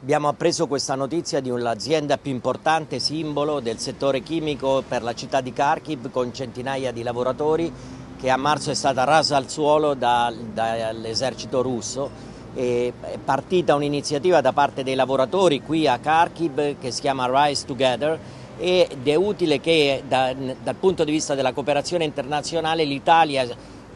Abbiamo appreso questa notizia di un'azienda più importante, simbolo del settore chimico per la città di Kharkiv, con centinaia di lavoratori, che a marzo è stata rasa al suolo da- dall'esercito russo. È partita un'iniziativa da parte dei lavoratori qui a Kharkiv che si chiama Rise Together ed è utile che da- dal punto di vista della cooperazione internazionale l'Italia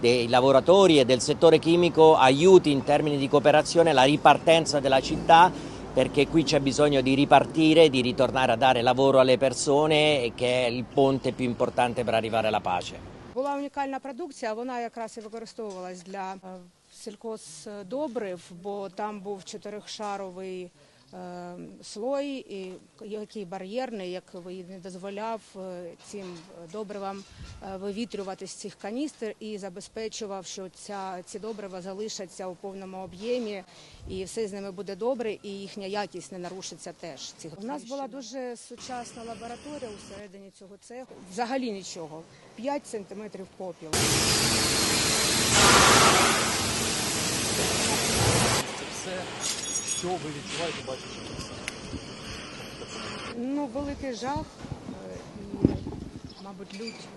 dei lavoratori e del settore chimico aiuti in termini di cooperazione la ripartenza della città perché qui c'è bisogno di ripartire, di ritornare a dare lavoro alle persone e che è il ponte più importante per arrivare alla pace. Була унікальна продукція, вона якраз і використовувалась для е, сількосдобрив, бо там був чотирьохшаровий е, слой, і який бар'єрний, який не дозволяв е, цим добривам е, вивітрювати з цих каністр і забезпечував, що ця, ці добрива залишаться у повному об'ємі, і все з ними буде добре, і їхня якість не нарушиться теж. У нас була дуже сучасна лабораторія усередині цього цеху. Взагалі нічого. 5 сантиметрів попіл. Це все, що ви відчуваєте, бачачи. Ну, великий жах е, і, мабуть, лють.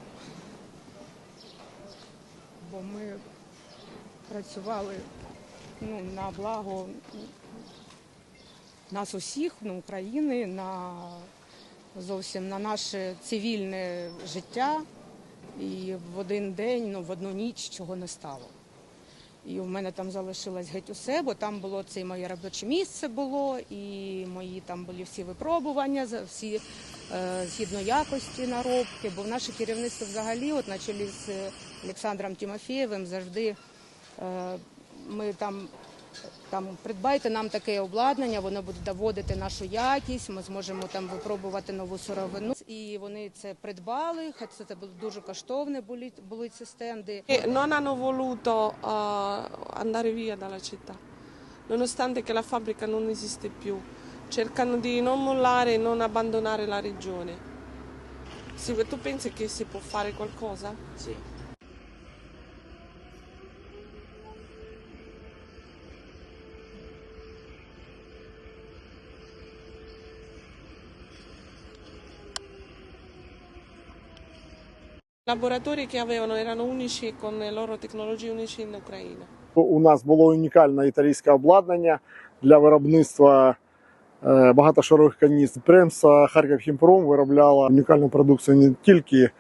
Бо ми працювали ну, на благо нас усіх, ну, України, на зовсім на наше цивільне життя. І в один день, ну, в одну ніч чого не стало. І в мене там залишилось геть усе, бо там було це і моє робоче місце було, і мої там були всі випробування, всі е, згідно якості наробки. Бо наше керівництво взагалі, от на чолі з Олександром Тимофєєвим, завжди е, ми там. Там придбайте нам таке обладнання, воно буде доводити нашу якість. Ми зможемо там випробувати нову сировину. І вони це придбали. Хоча це було дуже коштовне були, були ці стенди. E non hanno voluto eh, andare via dalla città, nonostante che la fabbrica non esiste più. Cercano di non mollare e non abbandonare la regione. Sì, tu pensi che si può fare qualcosa? Sì. Laboratori che avevano erano unici con le loro tecnologie unici in Ucraina. У нас було унікальне італійське обладнання для виробництва е, багатошарових каністр. Підприємство Харків Хімпром виробляло унікальну продукцію не тільки е,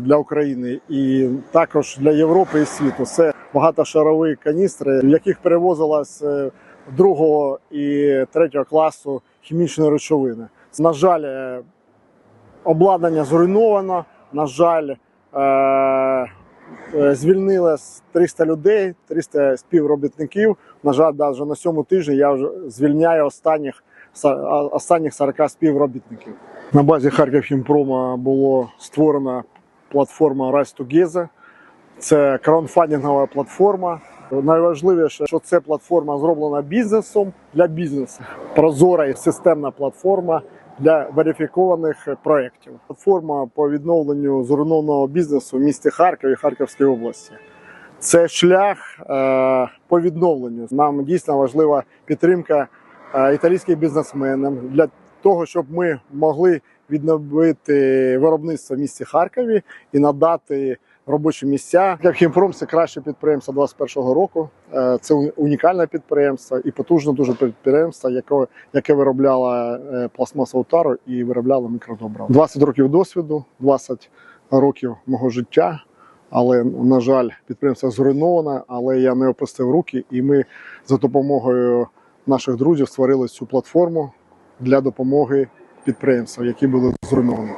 для України, і також для Європи і світу. Це багатошарові каністри, в яких перевозилось е, другого і третього класу хімічної речовини. На жаль, обладнання зруйновано. На жаль, е, Е, Звільнили 300 людей, 300 співробітників. На жаль, навіть на цьому тижні я вже звільняю останніх, останніх 40 співробітників. На базі Харків Хімпрома було створена платформа Rise Together. Це краудфандингова платформа. Найважливіше, що це платформа зроблена бізнесом для бізнесу. Прозора і системна платформа для верифікованих проєктів. Платформа по відновленню зруйнованого бізнесу в місті Харків і Харківській області. Це шлях е, по відновленню. Нам дійсно важлива підтримка е, італійських бізнесменів для того, щоб ми могли відновити виробництво в місті Харкові і надати робочі місця. Як Хімпром це краще підприємство 21-го року. Е, Це унікальне підприємство і потужне дуже підприємство, яке, яке виробляло е, пластмасову тару і виробляло мікродобрива. 20 років досвіду, 20 років мого життя. Але на жаль, підприємство зруйноване, але я не опустив руки, і ми за допомогою наших друзів створили цю платформу для допомоги підприємствам, які були зруйновані.